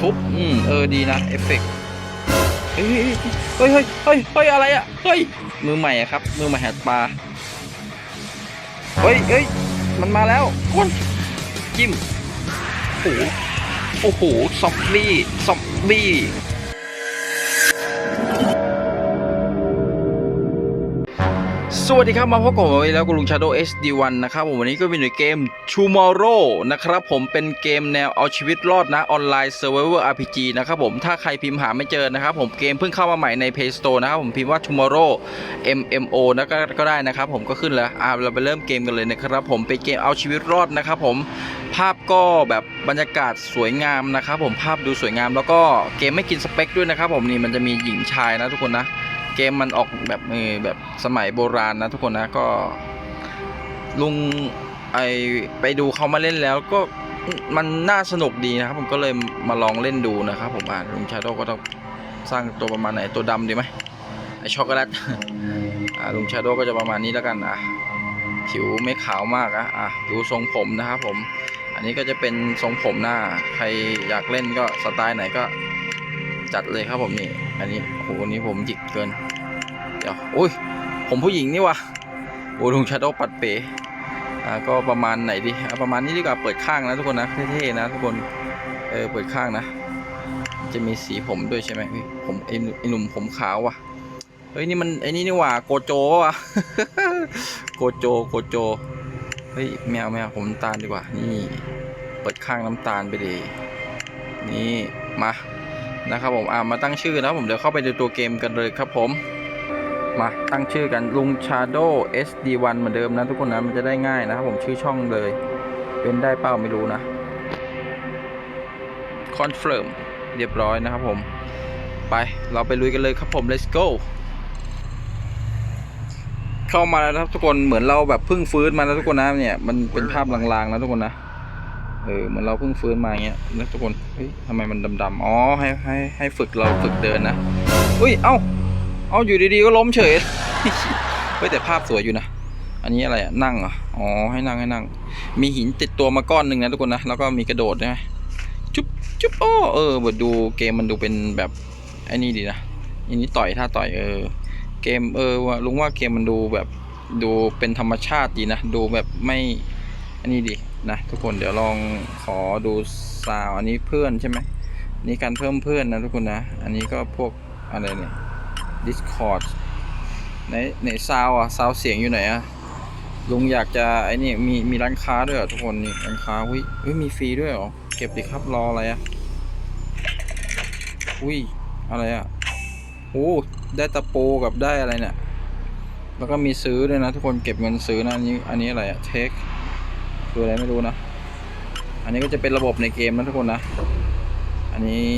ทุบอืมเออดีนะเอฟเฟกต์เฮ้ยเฮ้ยเฮ้ยเฮ้ยเฮ้ยอะไรอะเฮ้ยมือใหม่อะครับ มือใหม่หัดปลาเฮ้ยเฮ้ยมันมาแล้วคนจิ้มโอ้โหโอ้โหซอมบี้ซอมบี้ สวัสดีครับ มาพบกับผมอีกแล้วกับลุง Shadow SD1 นะครับผมวันนี้ก็เป็นในเกม Tomorrow นะครับผมเป็นเกมแนวเอาชีวิตรอดนะออนไลน์ Survivor RPG นะครับผมถ้าใครพิมพ์หาไม่เจอนะครับผมเกมเพิ่งเข้ามาใหม่ใน Play Store นะครับผมพิมพ์ว่า Tomorrow MMO นะก็ก็ได้นะครับผมก็ขึ้นแล้วอ่าเราไปเริ่มเกมกันเลยนะครับผมเป็นเกมเอาชีวิตรอดนะครับผมภาพก็แบบบรรยากาศสวยงามนะครับผมภาพดูสวยงาม แล้วก็เกมไม่กินสเปคด้วยนะครับผมนี่มันจะมีหญิงชายนะทุกคนนะ เกมมันออกแบบเออแบบสมัยโบราณนะทุกคนนะก็ ลุงไอไปดูเขามาเล่นแล้วก็มันน่าสนุกดีนะครับ ผมก็เลยมาลองเล่นดูนะครับ ผมอ่านลุงชาโดก็ต้องสร้างตัวประมาณไหนตัวดำดีไหมไอช็อกโกแลตอ่าลุงชาโดก็จะประมาณนี้แล้วกันอะผิวไม่ขาวมากอะอะดูทรงผมนะครับผม อันนี้ก็จะเป็นทรงผมหน้า ใครอยากเล่นก็สไตล์ไหนก็จัดเลยครับผมนี่ อันนี้โอ้โหอันนี้ผมหยิกเกิน เดี๋ยวอุ้ย ผมผู้หญิงนี่วะโอ้ลุงชาโดปัดเป๋อ่าก็ประมาณไหนดีเอาประมาณนี้ดีกว่าเปิดข้างนะทุกคนนะเท่ๆนะทุกคนเออเปิดข้างนะ จะมีสีผมด้วยใช่ไหมผมไอ้หนุ่มผมขาวว่ะเฮ้ยนี่มันไอ้นี่นี่หว่าโกโจวะโกโจโกโจเฮ้ยแมวแมวผมน้ำตาลดีกว่านี่เปิดข้างน้ำตาลไปดีนี่มานะครับผมอ่ามาตั้งชื่อนะผมเดี๋ยวเข้าไปดูตัวเกมกันเลยครับผม มาตั้งชื่อกันลุง Shadow SD1 เหมือนเดิมนะทุกคนนะ มันจะได้ง่ายนะครับผมชื่อช่องเลย เป็นได้เป้าไม่รู้นะ Confirm เรียบร้อยนะครับผม ไปเราไปลุยกันเลยครับผม let's go เข้ามาแล้วครับทุกคนเหมือนเราแบบเพิ่งฟื้นมาแล้วทุกคนนะเนี่ยมันเป็นภาพลางๆนะทุกคนนะเออเหมือนเราเพิ่งฟื้นมาอย่างเงี้ยแล้วทุกคนเฮ้ยทำไมมันดำๆอ๋อให้ให้ให้ฝึกเราฝึกเดินนะอุ้ยเอ้า เอาอยู่ดีๆก็ล้มเฉยเฮ้ยแต่ภาพสวยอยู่นะ อันนี้อะไรอะนั่งเหรออ๋อให้นั่งให้นั่ง มีหินติดตัวมาก้อนหนึ่งนะทุกคนนะ แล้วก็มีกระโดดใช่ไหมจุ๊บจุ๊บโอ้เออบทดูเกมมันดูเป็นแบบไอ้นี่ดีนะอันนี้ต่อยท่าต่อยเออ เกมเออว่าลุงว่าเกมมันดูแบบดูเป็นธรรมชาติดีนะ ดูแบบไม่อันนี้ดีนะทุกคนเดี๋ยวลองขอดูซาวอันนี้เพื่อนใช่ไหมนี่การเพิ่มเพื่อนนะทุกคนนะ อันนี้ก็พวกอะไรเนี่ย Discord ในในซาวอะซาวเสียงอยู่ไหนอะลุงอยากจะไอ้นี่มีมีร้านค้าด้วยเหรอทุกคนนี่ร้านค้าอุ้ยอุ้ยมีฟรีด้วยเหรอเก็บดิครับรออะไรอะอุ้ยอะไรอะโอ้ได้ตะปูกับได้อะไรเนี่ยแล้วก็มีซื้อด้วยนะทุกคนเก็บเงินซื้อนะอันนี้อันนี้อะไรอะเทคคืออะไรไม่รู้นะ อันนี้ก็จะเป็นระบบในเกมนะทุกคนนะ อันนี้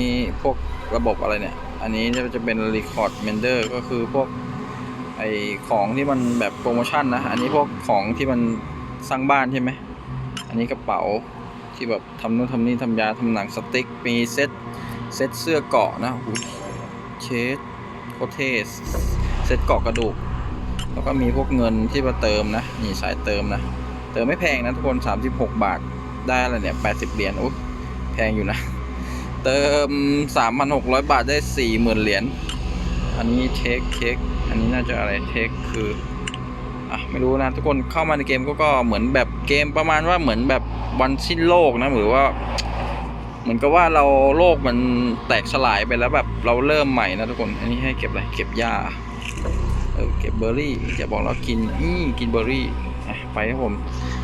พวกระบบอะไรเนี่ย อันนี้จะเป็น Record Mender ก็คือพวกไอของที่มันแบบโปรโมชั่นนะ อันนี้พวกของที่มันสร้างบ้านใช่ไหม อันนี้กระเป๋าที่แบบทำนู่นทำนี่ทำยาทำหนังสติ๊ก มีเซ็ตเซ็ตเสื้อเกาะนะอุ๊ยเชดโคเทสเซ็ตเกาะกระดูก แล้วก็มีพวกเงินที่มาเติมนะ นี่สายเติมนะ เติมไม่แพงนะทุกคน 36 บาท ได้อะไรเนี่ย 80 เหรียญ อุ๊ยแพงอยู่นะ เติม 3,600 บาทได้ 40,000 เหรียญ อันนี้เทคเทคอันนี้น่าจะอะไรเทคคือ อะ ไม่รู้นะ ทุกคนเข้ามาในเกมก็ก็เหมือนแบบเกมประมาณว่าเหมือนแบบวันสิ้นโลกนะหรือว่า เหมือนกับว่าเราโลกมันแตกสลายไปแล้วแบบเราเริ่มใหม่นะทุกคน อันนี้ให้เก็บอะไร เก็บหญ้า เออ เก็บเบอร์รี่จะบอกเรากิน อืมกินเบอร์รี่ อะ ไปครับผม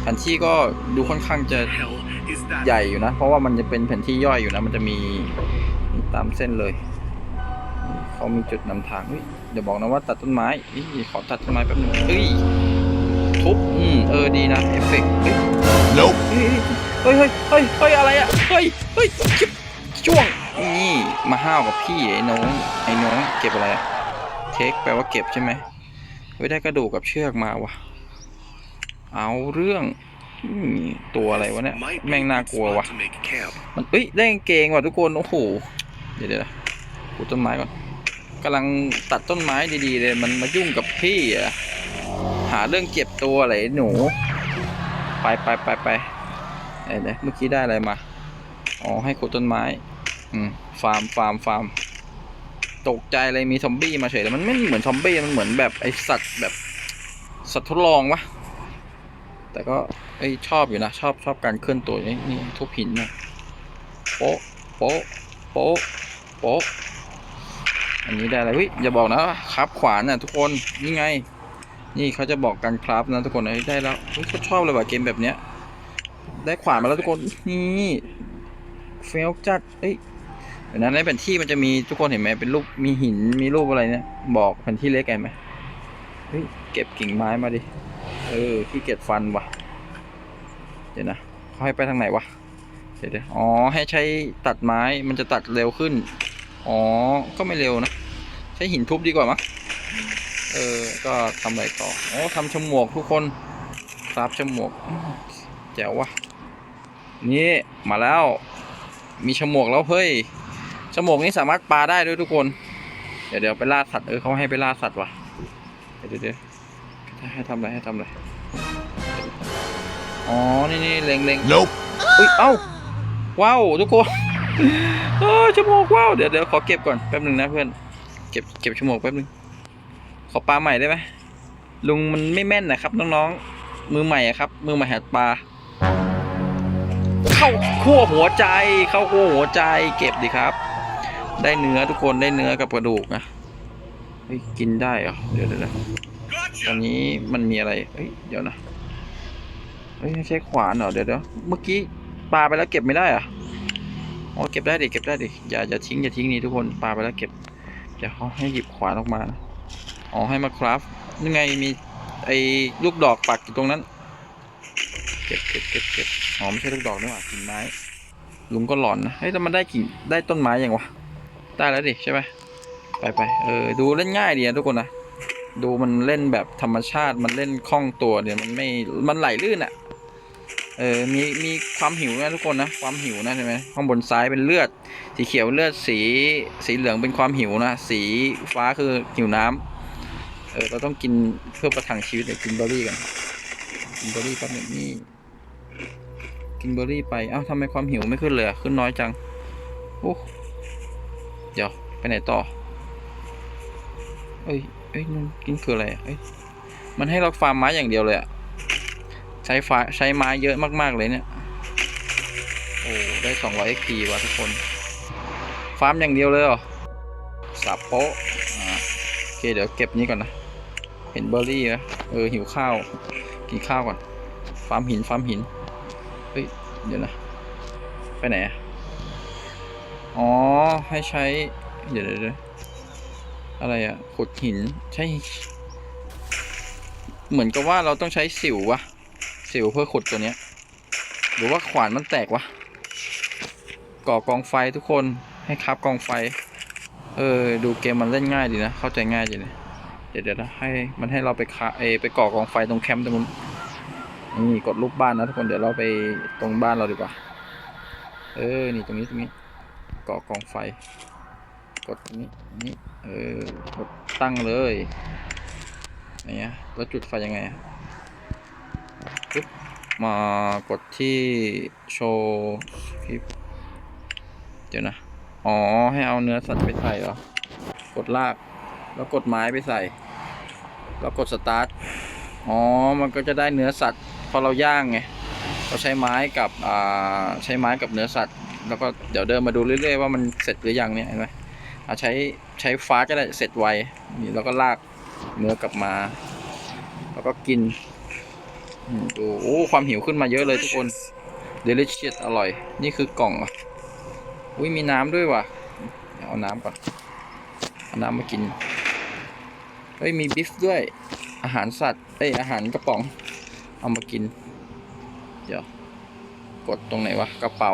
แผนที่ก็ดูค่อนข้างจะ ใหญ่อยู่นะ เพราะว่ามันจะเป็นแผนที่ย่อยอยู่นะ มันจะมีมีตามเส้นเลย เขามีจุดนำทางเฮ้ยเดี๋ยวบอกนะว่าตัดต้นไม้นี่ขอตัดต้นไม้แป๊บนึงเฮ้ยทุบอืมเออดีนะเอฟเฟกต์เฮ้ย Nope. เฮ้ยเฮ้ยเฮ้ยเฮ้ยอะไรอะเฮ้ยเฮ้ยชิบช่วงนี่มาห้าวกับพี่ไอ้น้องไอ้น้องเก็บอะไรอะเทคแปลว่าเก็บใช่ไหมเฮ้ยได้กระดูกกับเชือกมาวะเอาเรื่องอืม ตัวอะไรวะเนี่ย แม่งน่ากลัววะมันเอ้ยได้กางเกงว่ะทุกคน โอ้โห เดี๋ยวเดี๋ยวปลูกต้นไม้ก่อนกำลังตัดต้นไม้ดีๆเลย มันมายุ่งกับพี่อะหาเรื่องเก็บตัวอะไรหนู ไปไปไปไปเอ้ยเดี๋ยวเมื่อกี้ได้อะไรมาขอ๋อ ให้ขุดต้นไม้ อืม ฟาร์ม ฟาร์ม ฟาร์ม ตกใจเลยมีซอมบี้มาเฉยเลยมันไม่เหมือนซอมบี้ มันเหมือนแบบไอสัตว์แบบสัตว์ทดลองวะ แต่ก็ไอชอบอยู่นะ ชอบชอบการเคลื่อนตัวนี่นี่ทุบหินนะโป๊ะโป๊ะโป๊ะโป๊ะอันนี้ได้อะไรเฮ้ยอย่าบอกนะครับขวานน่ะทุกคนนี่ไง นี่เขาจะบอกกันครับนะทุกคนเอ้ยได้แล้วเขาชอบเลยว่ะเกมแบบเนี้ย ได้ขวานมาแล้วทุกคนนี่เฟลจัดเอ้ยเดี๋ยวนั้นในแผนที่มันจะมีทุกคนเห็นไหมเป็นรูปมีหินมีรูปอะไรเนี่ยบอกแผนที่เล็กไงไหมเฮ้ยเก็บกิ่งไม้มาดิ เออขี้เกียจฟันวะเดี๋ยวนะเขาให้ไปทางไหนวะเดี๋ยวเดี๋ยวอ๋อให้ใช้ตัดไม้มันจะตัดเร็วขึ้น อ๋อ ก็ไม่เร็วนะ ใช้หินทุบดีกว่ามั้งเออ ก็ทำอะไรต่ออ๋อทำฉมวกทุกคนครับฉมวกแจ๋ววะนี่มาแล้ว มีฉมวกแล้วเฮ้ยฉมวกนี้สามารถปลาได้ด้วยทุกคน เดี๋ยวเดี๋ยวไปล่าสัตว์เออเขาให้ไปล่าสัตว์ว่ะเดี๋ยวเดี๋ยว ให้ทำอะไรให้ทำอะไร อ๋อ นี่นี่เล็งเล็ง Nope. อุ้ย เอ้า ว้าว ทุกคนเออชั่วโมงว้าว เดี๋ยวเดี๋ยวขอเก็บก่อน แป๊บหนึ่งนะเพื่อน เก็บเก็บชั่วโมงแป๊บหนึ่งขอปลาใหม่ได้ไหมลุงมันไม่แม่นนะครับ น้องๆ มือใหม่อะครับ มือใหม่หัดปลา เข้าขั้วหัวใจ เข้าขั้วหัวใจ เก็บดิครับ ได้เนื้อทุกคน ได้เนื้อกับกระดูกนะเฮ้ยกินได้เหรอ เดี๋ยวเดี๋ยวเดี๋ยว ตอนนี้มันมีอะไรเฮ้ยเดี๋ยวนะเฮ้ยใช้ขวานเหรอเดี๋ยวเดี๋ยวเมื่อกี้ปลาไปแล้วเก็บไม่ได้อะอ๋อเก็บได้ดิเก็บได้ดิอย่าอย่าทิ้งอย่าทิ้งนี่ทุกคนปลาไปแล้วเก็บเดี๋ยวเขาให้หยิบขวานออกมาอ๋อให้มาคราฟยังไงมีไอ้ลูกดอกปักอยู่ตรงนั้น เก็บเก็บเก็บเก็บอ๋อไม่ใช่ลูกดอกนี่หว่ากิ่งไม้ลุงก็หลอนนะเฮ้ยแต่มันได้กิ่งได้ต้นไม้ยังวะได้แล้วดิใช่ไหมไปไปเออดูเล่นง่ายดีนะทุกคนนะ ดูมันเล่นแบบธรรมชาติมันเล่นคล่องตัวเนี่ยมันไม่มันไหลลื่นอะ่ะเออมีมีความหิวนะทุกคนนะความหิวนะใช่ไหมข้างบนซ้ายเป็นเลือด สีเขียวเลือดสีสีเหลืองเป็นความหิวนะ สีฟ้าคือหิวน้ำเออเราต้องกินเพื่อประทังชีวิตเดี๋ยกินเบอร์รี่กันกินเบอร์รี่แป๊บนึงนี่กินเบอร์รี่ไปเอ้าทำไมความหิวไม่ขึ้นเลยขึ้นน้อยจังโอ้เดี๋ยวไปไหนต่อเอ้ย เอ้ยมันกินคืออะไรเอ้ยมันให้เราฟาร์มไม้อย่างเดียวเลยอะใช้ฟ้าใช้ไม้เยอะมากๆเลยเนี่ย โอ้ได้200 XP ว่ะทุกคน ฟาร์มอย่างเดียวเลยเหรอสับโป๊ะอ่าโอเคเดี๋ยวเก็บนี้ก่อนนะ เห็นเบอร์รี่ไหมเออหิวข้าว กินข้าวก่อน ฟาร์มหินฟาร์มหิน เฮ้ย เดี๋ยวนะ ไปไหนอะอ๋อ ให้ใช้ เดี๋ยวเดี๋ยว อะไรอะขุดหินใช้เหมือนกับว่าเราต้องใช้สิววะสิวเพื่อขุดตัวเนี้ย หรือว่าขวานมันแตกวะก่อกองไฟทุกคนให้ครับกองไฟ เออ ดูเกมมันเล่นง่ายดีนะ เข้าใจง่ายดีนะเดี๋ยวเดี๋ยวนะให้มันให้เราไปคาเอไปก่อกองไฟตรงแคมป์ตรงนู้นนี่กดรูปบ้านนะทุกคนเดี๋ยวเราไปตรงบ้านเราดีกว่า เออ นี่ตรงนี้ตรงนี้ก่อกองไฟ กดตรงนี้นี่ เออกดตั้งเลยไหนอะแล้วจุดไฟยังไงปึ๊บมากดที่โชว์คลิปเดี๋ยวนะ อ๋อ ให้เอาเนื้อสัตว์ไปใส่เหรอ กดลาก แล้วกดไม้ไปใส่ แล้วกดสตาร์ท อ๋อ มันก็จะได้เนื้อสัตว์ พอเราย่างไง เราใช้ไม้กับ อ่า ใช้ไม้กับเนื้อสัตว์ แล้วก็เดี๋ยวเดินมาดูเรื่อยๆว่ามันเสร็จหรือยังเนี่ยเห็นไหมอาใช้ ใช้ฟ้าก็ได้เสร็จไวนี่แล้วก็ลากเนื้อกลับมา แล้วก็กินอืมดูโอ้ความหิวขึ้นมาเยอะเลยทุกคน delicious อร่อย นี่คือกล่องอะอุ้ยมีน้ำด้วยว่ะเดี๋ยวเอาน้ำก่อนเอาน้ำมากินเฮ้ยมีบิฟด้วย อาหารสัตว์เอ้ยอาหารกระป๋อง เอามากิน เดี๋ยว กดตรงไหนวะกระเป๋า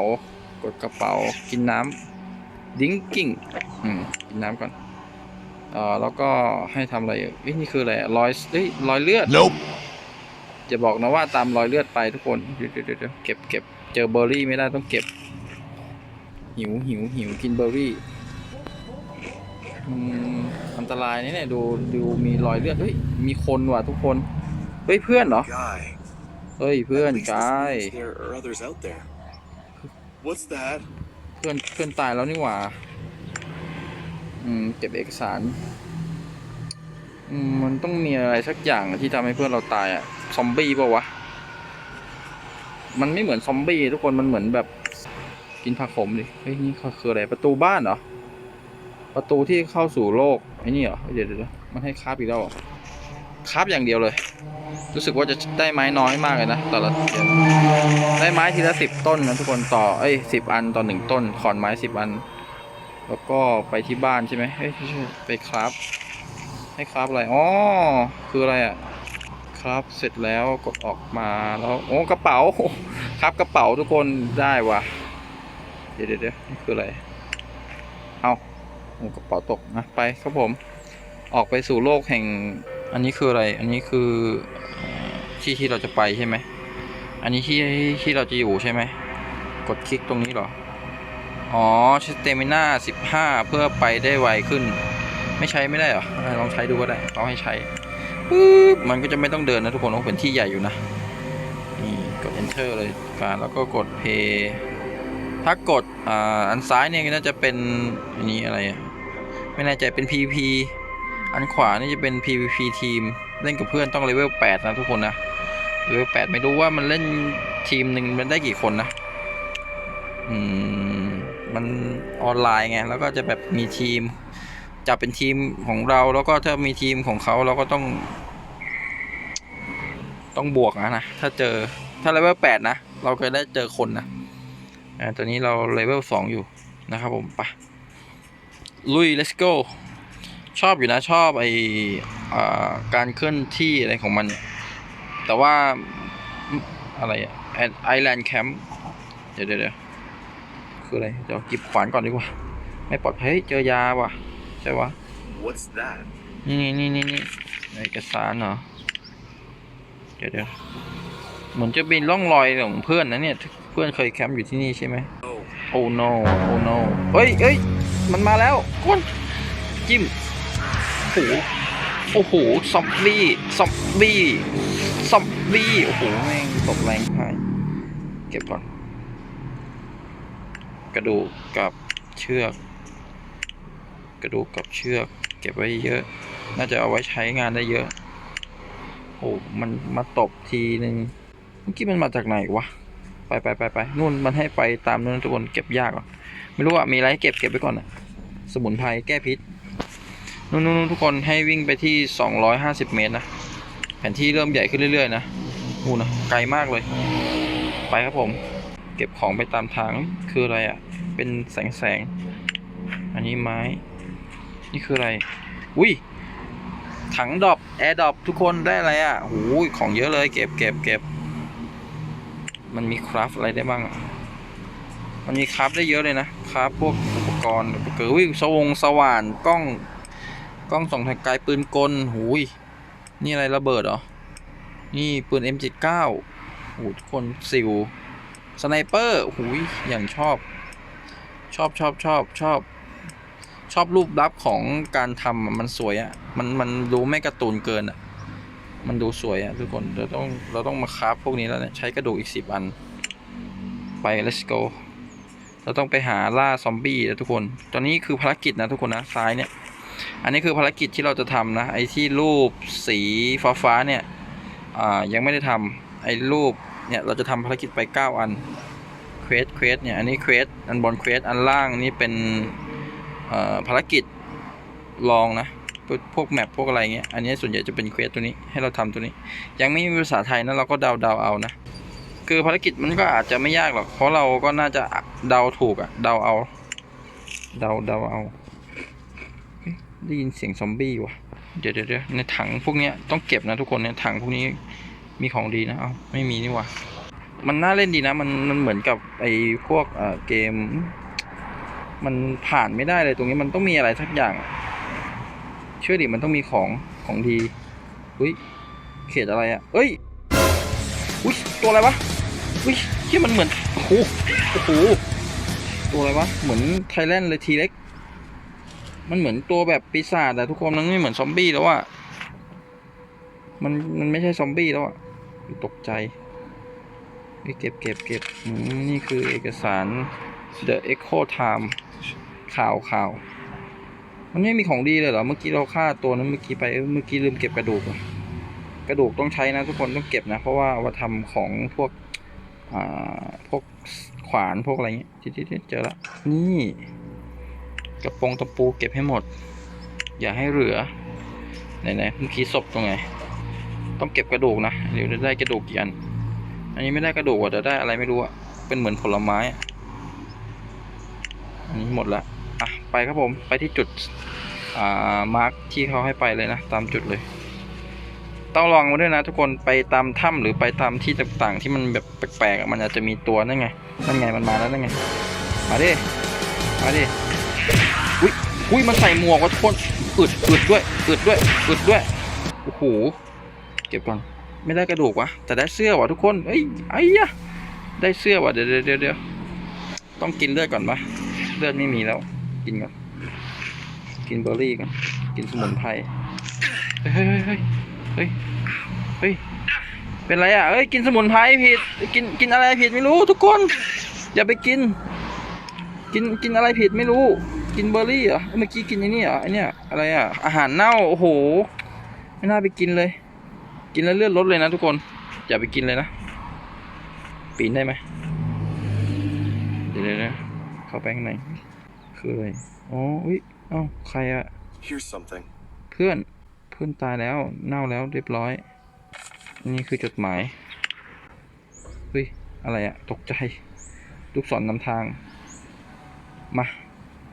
กดกระเป๋ากินน้ำ ดิ้งกิ้งอืมกินน้ำก่อนเอ่อแล้วก็ให้ทำอะไรเอ้ยนี่คืออะไรรอยเอ้ยรอยเลือด Nope. จะบอกนะว่าตามรอยเลือดไปทุกคนเดี๋ยวเดี๋ยวเดี๋ยวเก็บเก็บเจอเบอร์รี่ไม่ได้ต้องเก็บ หิวหิวหิวกินเบอร์รี่อืมอันตรายนี่เนี่ยดูดูมีรอยเลือดเฮ้ยมีคนว่ะทุกคนเฮ้ยเพื่อนเหรอ Guy. เฮ้ยเพื่อน At least this กาย means There are others out there. What's that? เพื่อนเพื่อนตายแล้วนี่หว่า อืม เก็บเอกสาร อืม มันต้องมีอะไรสักอย่างที่ทำให้เพื่อนเราตายอะซอมบี้ป่าวะ มันไม่เหมือนซอมบี้ทุกคนมันเหมือนแบบ กินผักขมดิ เฮ้ย นี่คืออะไร ประตูบ้านเหรอ ประตูที่เข้าสู่โลก ไอ้นี่เหรอ เดี๋ยวเดี๋ยวมันให้คาบอีกแล้วคาบอย่างเดียวเลย รู้สึกว่าจะได้ไม้น้อยมากเลยนะแต่ละเดี๋ยวได้ไม้ทีละสิบต้นนะทุกคนต่อเอ้ยสิบอันต่อหนึ่งต้นขอนไม้สิบอัน แล้วก็ไปที่บ้านใช่ไหมเฮ้ยไปคราฟให้คราฟอะไรอ๋อคืออะไรอะคราฟเสร็จแล้วกดออกมาแล้วโอ้กระเป๋าครับกระเป๋าทุกคนได้วะเดี๋ยวเดี๋ยวเดี๋ยวนี่คืออะไรเอาโอ้กระเป๋าตกนะไปครับผม ออกไปสู่โลกแห่ง อันนี้คืออะไร อันนี้คือ ที่ที่เราจะไปใช่ไหม อันนี้ที่ที่เราจะอยู่ใช่ไหม กดคลิกตรงนี้หรอ อ๋อสเตมิน่าสิบห้าเพื่อไปได้ไวขึ้น ไม่ใช้ไม่ได้หรอ ลองใช้ดูก็ได้เขาให้ใช้ปึ๊บมันก็จะไม่ต้องเดินนะทุกคนโอ้เป็นที่ใหญ่อยู่นะ นี่กด enter เลยการแล้วก็กด play ถ้ากดอ่าอันซ้ายเนี่ยน่าจะเป็นอันนี้อะไรอะไม่แน่ใจเป็น PVP อันขวานี่จะเป็น PVP ทีม เล่นกับเพื่อนต้องเลเวล 8 นะทุกคนนะ เลเวล8ไม่รู้ว่ามันเล่นทีมหนึ่งมันได้กี่คนนะ อืม มันออนไลน์ไง แล้วก็จะแบบมีทีมจับเป็นทีมของเรา แล้วก็ถ้ามีทีมของเขาเราก็ต้อง ต้องบวกนะนะ ถ้าเจอ ถ้าเลเวล8นะ เราก็ได้เจอคนนะอ่าตัวนี้เราเลเวล2องอยู่นะครับผมไปะลุย let's go ชอบอยู่นะ ชอบไออ่าการเคลื่อนที่อะไรของมันเนี่ย แต่ว่าอะไรอะไอแลนด์แคมป์เดี๋ยวเดี๋ยวเดี๋ยวคืออะไรเดี๋ยวหยิบขวานก่อนดีกว่า ไม่ปลอดภัยเฮ้ยเจอยาว่ะ ใช่วะ What's that? นี่นี่นี่นี่เอกสารเหรอ เดี๋ยวเดี๋ยวเหมือนจะเป็นร่องรอยของเพื่อนนะเนี่ย เพื่อนเคยแคมป์อยู่ที่นี่ใช่ไหม Oh, โอ้ no โอ้ no เฮ้ยเฮ้ยมันมาแล้วคนจิ้มโอ้โหโอ้โหซอมบี้ ซอมบี้ ซอมบี้โอ้โหแม่งตกแรงไปเก็บก่อน กระดูกกับเชือก กระดูกกับเชือก เก็บไว้เยอะ น่าจะเอาไว้ใช้งานได้เยอะ โอ้มันมาตบทีหนึ่งเมื่อกี้มันมาจากไหนวะไปไปไปไปนู่นมันให้ไปตามนู่นทุกคนเก็บยากอะไม่รู้ว่ามีอะไรให้เก็บเก็บไว้ก่อนอะสมุนไพรแก้พิษนู่นนู่นทุกคนให้วิ่งไปที่ 250 เมตรนะ แผนที่เริ่มใหญ่ขึ้นเรื่อยๆนะนู่นะไกลมากเลย ไปครับผม เก็บของไปตามทางคืออะไรอะ เป็นแสงแสง อันนี้ไม้ นี่คืออะไร อุ้ยถังดอปแอร์ดอปทุกคนได้อะไรอะโอ้ยของเยอะเลย เก็บเก็บเก็บมันมีคราฟอะไรได้บ้างอะมันมีคราฟได้เยอะเลยนะคราฟพวกอุปกรณ์อุปกรณ์อุ้ยสวงสว่านกล้อง กล้องส่องทางไกลปืนกล หูย นี่อะไรระเบิดเหรอ นี่ปืน M79 โอ้โหทุกคนซิลสไนเปอร์หูยอย่างชอบ ชอบชอบชอบชอบ ชอบรูปลับของการทำมันสวยอะ่ะ มันมันดูไม่การ์ตูนเกินอะ่ะ มันดูสวยอะ่ะทุกคน เราต้องเราต้องมาคราฟพวกนี้แล้วเนี่ย ใช้กระดูกอีกสิบอัน ไป let's go เราต้องไปหาล่าซอมบี้นะทุกคน ตอนนี้คือภารกิจนะทุกคนนะซ้ายเนี่ย อันนี้คือภารกิจที่เราจะทำนะ ไอ้ที่รูปสีฟ้าฟ้าๆเนี่ยยังไม่ได้ทำไอ้รูปเนี่ยเราจะทำภารกิจไป 9 อันเควสเควสเนี่ยอันนี้เควสอันบนเควสอันล่างนี่เป็นภารกิจลองนะพวกพวกแมปพวกอะไรเงี้ย อันนี้ส่วนใหญ่จะเป็นเควสตัวนี้ให้เราทำตัวนี้ ยังไม่มีภาษาไทยนะเราก็เดาเดาเอานะ คือภารกิจมันก็อาจจะไม่ยากหรอก เพราะเราก็น่าจะเดาถูกอะเดาเอา เดาเดาเอาเฮ้ย ได้ยินเสียงซอมบี้ว่ะ เดี๋ยวเดี๋ยวในถังพวกเนี้ยต้องเก็บนะทุกคนในถังพวกนี้มีของดีนะ เอาไม่มีนี่ว่ะ มันน่าเล่นดีนะ มันมันเหมือนกับไอ้พวกเอ่อเกม มันผ่านไม่ได้เลยตรงนี้มันต้องมีอะไรสักอย่าง เชื่อดิมันต้องมีของของดีอุ้ยเขตอะไรอะ่ะเอ้ยอุ้ยตัวอะไรวะอุ้ยที่มันเหมือนโอ้โหโอ้โหตัวอะไรวะเหมือนไทแลนด์เลยทีเล็ก มันเหมือนตัวแบบปีศาจแต่ทุกคนมันไม่เหมือนซอมบี้แล้วอะมันมันไม่ใช่ซอมบี้แล้วอะตกใจเก็บเก็บเก็บอืมนี่คือเอกสาร The Echo Time ข่าวข่าวมันไม่มีของดีเลยเหรอ เมื่อกี้เราฆ่าตัวนั้นเมื่อกี้ไป เมื่อกี้ลืมเก็บกระดูก กระดูกต้องใช้นะทุกคนต้องเก็บนะ เพราะว่าเอามาทำของพวก อ่า พวกขวานพวกอะไรเงี้ยทีทีเจอละนี่ กระโปรงตะปูเก็บให้หมด อย่าให้เหลือไหนๆเมื่อกี้ศพตรงไหนต้องเก็บกระดูกนะเดี๋ยวจะได้กระดูกกี่อันอันนี้ไม่ได้กระดูกอะแต่ได้อะไรไม่รู้อะเป็นเหมือนผลไม้อันนี้หมดละอะไปครับผมไปที่จุดอ่ามาร์กที่เขาให้ไปเลยนะ ตามจุดเลย ต้องลองมาด้วยนะ ทุกคนไปตามถ้ำหรือไปตามที่ต่างๆ ที่มันแบบแปลกๆมันอาจจะมีตัวนั่นไงนั่นไงมันมาแล้วนั่นไงมาดิมาดิ อุ้ยมันใส่หมวกว่ะทุกคนอึดอึดด้วยอึดด้วยอึดด้วยโอ้โหเก็บก่อนไม่ได้กระดูกวะแต่ได้เสื้อว่ะทุกคนเอ้ยไอ้ยะได้เสื้อว่ะเดี๋ยวเดี๋ยวเดี๋ยวต้องกินเลือดก่อนปะเลือดไม่มีแล้ว กินก่อนกินเบอร์รี่ก่อนกินสมุนไพรเฮ้ยเฮ้ยเฮ้ยเฮ้ยเฮ้ยเป็นไรอะเอ้ยกินสมุนไพรผิดกินกินอะไรผิดไม่รู้ทุกคน อย่าไปกิน กินกินอะไรผิดไม่รู้ กินเบอร์รี่เหรอเอ้ยเมื่อกี้กินไอ้นี่เหรอไอเนี่ยอะไรอะอาหารเน่าโอ้โห ไม่น่าไปกินเลย กินแล้วเลือดลดเลยนะทุกคนอย่าไปกินเลยนะ ปีนได้ไหมเดี๋ยวเดี๋ยวนะเข้าไปข้างในคืออะไรอ๋ออุ้ยเอ้าใครอะ Here's something. เพื่อนเพื่อนตายแล้วเน่าแล้วเรียบร้อย นี่คือจดหมายเฮ้ยอะไรอะตกใจ ลูกศรนำทาง มา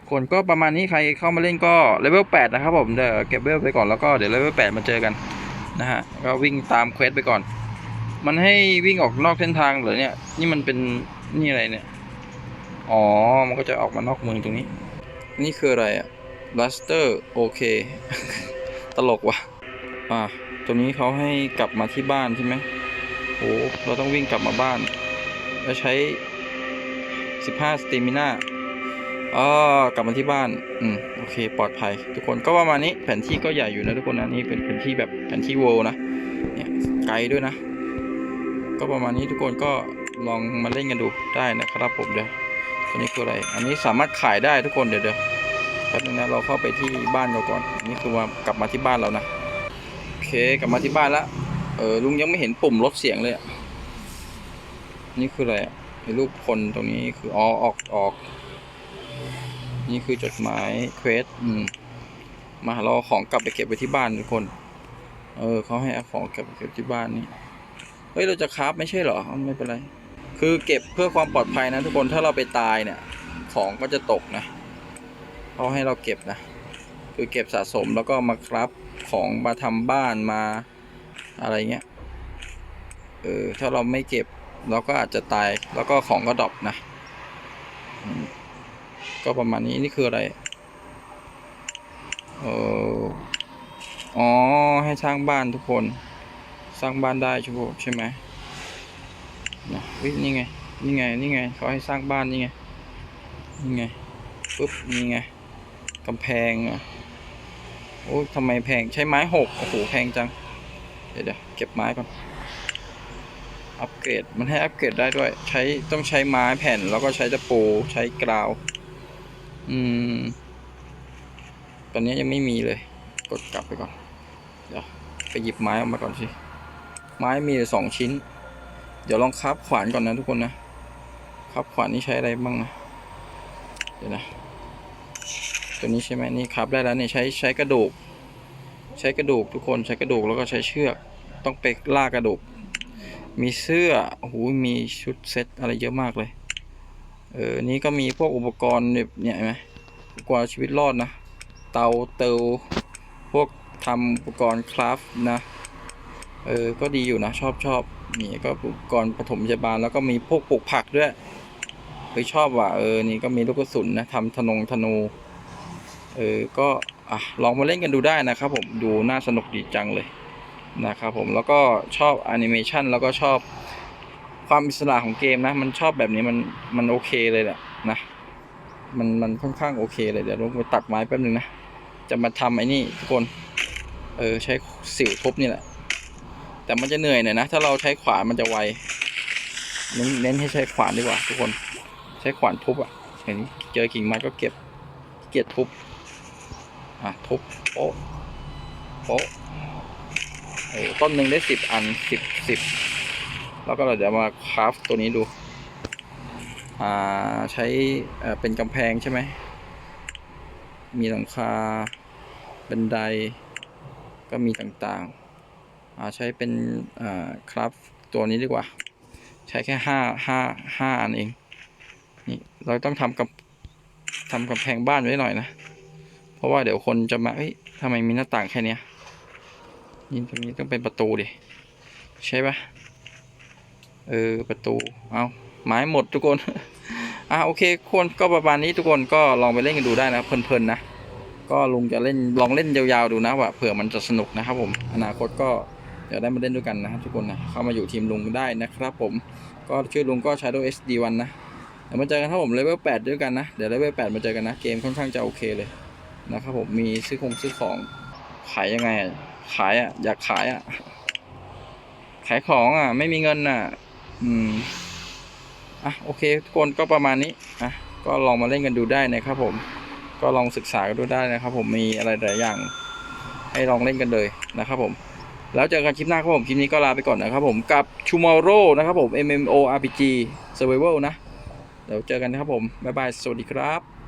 คนก็ประมาณนี้ใครเข้ามาเล่นก็เลเวล8นะครับผมเดี๋ยวเก็บเลเวลไปก่อนแล้วก็เดี๋ยวเลเวล8มาเจอกันนะฮะก็วิ่งตามเควสไปก่อน มันให้วิ่งออกนอกเส้นทางเหรอเนี่ย นี่มันเป็นนี่อะไรเนี่ย อ๋อ มันก็จะออกมานอกเมืองตรงนี้ นี่คืออะไรอะบัสเตอร์โอเค ตลกว่ะ อ่าตัวนี้เขาให้กลับมาที่บ้านใช่ไหมโอ้เราต้องวิ่งกลับมาบ้าน แล้วใช้ 15 สเตมิน่า อ๋อกลับมาที่บ้าน อืม โอเค ปลอดภัย ทุกคน ก็ประมาณนี้ แผนที่ก็ใหญ่อยู่นะทุกคนนะ นี่เป็นแผนที่แบบแผนที่โวลนะ เนี่ย ไกลด้วยนะ ก็ประมาณนี้ทุกคนก็ลองมาเล่นกันดูได้นะครับผมเดี๋ยวตัวนี้คืออะไร อันนี้สามารถขายได้ทุกคนเดี๋ยวเดี๋ยวแป๊บนึงนะ เราเข้าไปที่บ้านเราก่อนอันนี้คือว่ากลับมาที่บ้านเรานะ โอเค กลับมาที่บ้านแล้วเออ ลุงยังไม่เห็นปุ่มลดเสียงเลยอะ นี่คืออะไรอะมีรูปคนตรงนี้คืออ๋อออกออก นี่คือจดหมายเควสมมาเราของกลับไปเก็บไว้ที่บ้านทุกคน เออเขาให้เอาของกลับไปเก็บที่บ้านนี่ เฮ้ยเราจะคราฟไม่ใช่เหรอ ไม่เป็นไร คือเก็บเพื่อความปลอดภัยนะทุกคน ถ้าเราไปตายเนี่ย ของก็จะตกนะเขาให้เราเก็บนะ คือเก็บสะสมแล้วก็มาครับของมาทำบ้านมาอะไรเงี้ย เออถ้าเราไม่เก็บเราก็อาจจะตายแล้วก็ของก็ดรอปนะ ก็ประมาณนี้นี่คืออะไรเอออ๋อ ให้สร้างบ้านทุกคน สร้างบ้านได้ใช่ไหมใช่ไหมนะวินี่ไง นี่ไง นี่ไง เขาให้สร้างบ้านนี่ไง นี่ไง ปุ๊บ นี่ไงกำแพงอะโอ้ทำไมแพง ใช้ไม้หกโอ้โห แพงจัง เดี๋ยวเดี๋ยวเก็บไม้ก่อน อัปเกรด มันให้อัปเกรดได้ด้วย ใช้ ต้องใช้ไม้แผ่น แล้วก็ใช้ตะปู ใช้กราว อืม ตอนนี้ยังไม่มีเลย กดกลับไปก่อน เดี๋ยวไปหยิบไม้ออกมาก่อนสิ ไม้มีสองชิ้น เดี๋ยวลองคับขวานก่อนนะทุกคนนะ คับขวานนี่ใช้อะไรบ้างนะ เดี๋ยวนะ ตัวนี้ใช่ไหมนี่คับได้แล้วเนี่ยใช้ใช้กระดูก ใช้กระดูกทุกคนใช้กระดูกแล้วก็ใช้เชือก ต้องไปล่ากระดูก มีเสื้อโอ้โหมีชุดเซ็ตอะไรเยอะมากเลย เออนี่ก็มีพวกอุปกรณ์แบบเนี่ยเห็นไหมอุปกรณ์ชีวิตรอดนะ เตาเตาพวกทำอุปกรณ์คราฟนะ เออ ก็ดีอยู่นะ ชอบชอบนี่ก็อุปกรณ์ปฐมพยาบาลแล้วก็มีพวกปลูกผักด้วยเฮ้ยชอบว่ะเออ นี่ก็มีลูกกระสุนนะทำธนงธนู เออ ก็อะลองมาเล่นกันดูได้นะครับผม ดูน่าสนุกดีจังเลยนะครับผม แล้วก็ชอบแอนิเมชันแล้วก็ชอบ ความอิสระของเกมนะ มันชอบแบบนี้มันมันโอเคเลยแหละนะมันมันค่อนข้างโอเคเลยเดี๋ยวลงไปตัดไม้แป๊บนึงนะ จะมาทำไอ้นี่ทุกคน เออใช้สิวทุบนี่แหละ แต่มันจะเหนื่อยหน่อยนะ ถ้าเราใช้ขวานมันจะไวเน้นเน้นให้ใช้ขวานดีกว่า ทุกคนใช้ขวานทุบอะเห็นเจอกิ่งไม้ก็เก็บเกียดทุบอะทุบโป๊ะโป๊ะเออต้นหนึ่งได้สิบอันสิบสิบ แล้วก็เราเดี๋ยวมาคราฟตัวนี้ดู อ่าใช้เอ่อเป็นกำแพงใช่ไหม มีหลังคาบันไดก็มีต่างๆอ่าใช้เป็นอ่าครับตัวนี้ดีกว่า ใช้แค่ห้าห้าห้าอันเอง นี่เราต้องทำกับทำกำแพงบ้านไว้หน่อยนะ เพราะว่าเดี๋ยวคนจะมาเฮ้ยทำไมมีหน้าต่างแค่นี้ยนี่ตรงนี้ต้องเป็นประตูดิ ใช่ปะ เออประตู เอาไม้หมดทุกคน อะโอเคคนก็ประมาณนี้ทุกคนก็ลองไปเล่นกันดูได้นะเพลินๆนะก็ลุงจะเล่นลองเล่นยาวๆดูนะว่าเผื่อมันจะสนุกนะครับผมอนาคตก็เดี๋ยวได้มาเล่นด้วยกันนะครับทุกคนนะเข้ามาอยู่ทีมลุงได้นะครับผมก็ชื่อลุงก็ Shadow SD1 นะเดี๋ยวมาเจอกันครับผมเลเวล8ด้วยกันนะเดี๋ยวเลเวล8มาเจอกันนะเกมค่อนข้างจะโอเคเลยนะครับผมมีซื้อของซื้อของขายยังไงอะขายอะอยากขายอะขายของอะไม่มีเงินอะ อืมอะโอเคทุกคนก็ประมาณนี้อะก็ลองมาเล่นกันดูได้นะครับผม ก็ลองศึกษากันดูได้นะครับ ผมมีอะไรหลายอย่าง ให้ลองเล่นกันเลยนะครับผมแล้วเจอกันคลิปหน้าครับผม คลิปนี้ก็ลาไปก่อนนะครับผมกับ Tomorrow นะครับผม MMORPG Survival นะ เดี๋ยวเจอกันนะครับผม บ๊ายบาย สวัสดีครับ